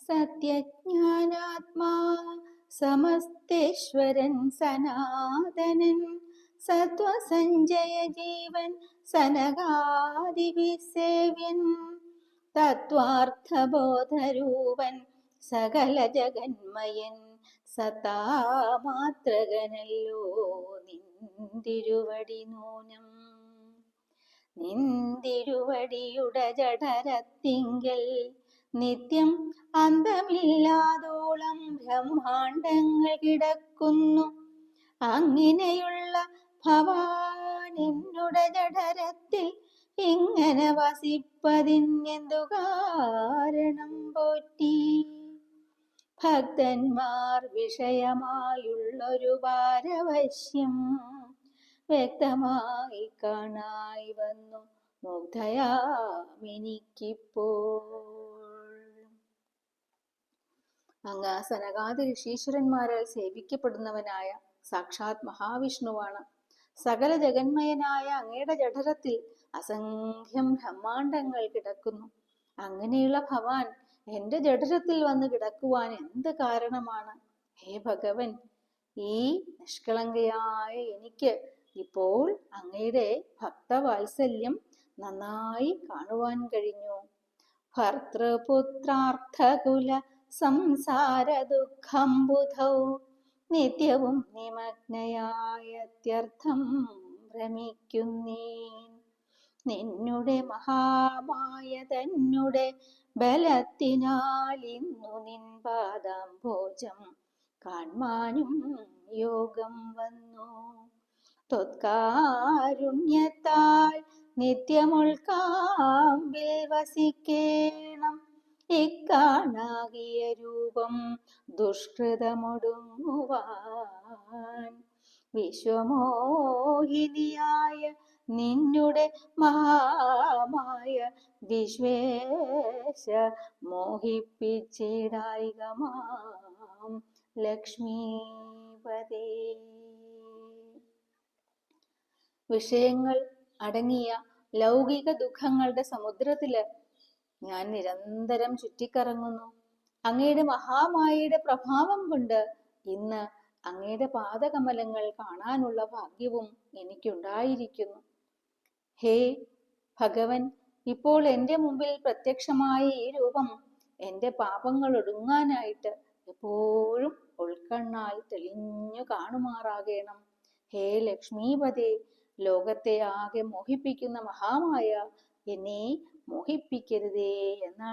സത്യജ്ഞാനാത്മാ സമസ്തേശ്വരൻ സനാതനൻ സത്വസഞ്ജയ ജീവൻ സനകാദിവിസേവ്യൻ തത്വാർത്ഥബോധരൂപൻ സകല ജഗന്മയൻ സതാമാത്രകനല്ലോ നിന്തിരുവടി നൂനം. നിന്തിരുവടിയുടെ ജഠരത്തിങ്കൽ നിത്യം അന്തമില്ലാതോളം ബ്രഹ്മാണ്ടങ്ങൾ കിടക്കുന്നു. അങ്ങനെയുള്ള ഭവാനിന്നുടെ ജഠരത്തിൽ ഇങ്ങനെ വസിപ്പതിനെന്തു കാരണം പോറ്റി? ഭക്തന്മാർ വിഷയമായുള്ളൊരു പാരവശ്യം വ്യക്തമായി കാണായി വന്നു. മുഗ്ധയാമെനിക്കിപ്പോൾ അങ്ങ് സനകാതി ഋഷീശ്വരന്മാരാൽ സേവിക്കപ്പെടുന്നവനായ സാക്ഷാത് മഹാവിഷ്ണുവാണ്. സകല ജഗന്മയനായ അങ്ങയുടെ ജഠരത്തിൽ അസംഖ്യം ബ്രഹ്മാണ്ടങ്ങൾ കിടക്കുന്നു. അങ്ങനെയുള്ള ഭവാൻ എന്റെ ജഠരത്തിൽ വന്ന് കിടക്കുവാൻ എന്ത് കാരണമാണ്? ഹേ ഭഗവൻ ഈ നിഷ്കളങ്കയായ എനിക്ക് ഇപ്പോൾ അങ്ങയുടെ ഭക്തവാത്സല്യം നന്നായി കാണുവാൻ കഴിഞ്ഞു. ഭർത്തൃപുത്രാർത്ഥകുല സംസാര ദുഃഖം ബുധൗ. നിത്യവും നിമഗ്നയായത്യർത്ഥം ഭ്രമിക്കുന്നീൻ. നിന്നുടെ മഹാമായ തന്നുടെ ബലത്തിനാൽ ഇന്നു നിൻ പാദാംഭോജം കാൺമാനും യോഗം വന്നു. തൊത്കാരുണ്യത്താൽ നിത്യമുൾക്കാമ്പിൽ വസിക്കേണം ഇക്കാണാകിയ രൂപം ദുഷ്കൃതമൊടുങ്ങുവാൻ. വിശ്വമോഹിനിയായ നിന്നുടെ മഹാമായ വിശ്വേശ മോഹിപ്പിച്ചിടായികമാം ലക്ഷ്മീപതേ. വിഷയങ്ങൾ അടങ്ങിയ ലൗകിക ദുഃഖങ്ങളുടെ സമുദ്രത്തിൽ ഞാൻ നിരന്തരം ചുറ്റിക്കറങ്ങുന്നു. അങ്ങയുടെ മഹാമായയുടെ പ്രഭാവം കൊണ്ട് ഇന്ന് അങ്ങയുടെ പാദകമലങ്ങൾ കാണാനുള്ള ഭാഗ്യവും എനിക്കുണ്ടായിരിക്കുന്നു. ഹേ ഭഗവൻ ഇപ്പോൾ എന്റെ മുമ്പിൽ പ്രത്യക്ഷമായ ഈ രൂപം എന്റെ പാപങ്ങൾ ഒടുങ്ങാനായിട്ട് എപ്പോഴും ഉൾക്കണ്ണാൽ തെളിഞ്ഞു കാണുമാറാകണം. ഹേ ലക്ഷ്മീപതേ ലോകത്തെ ആകെ മോഹിപ്പിക്കുന്ന മഹാമായ എന്നെ മോഹിപ്പിക്കരുതേ എന്നാണ്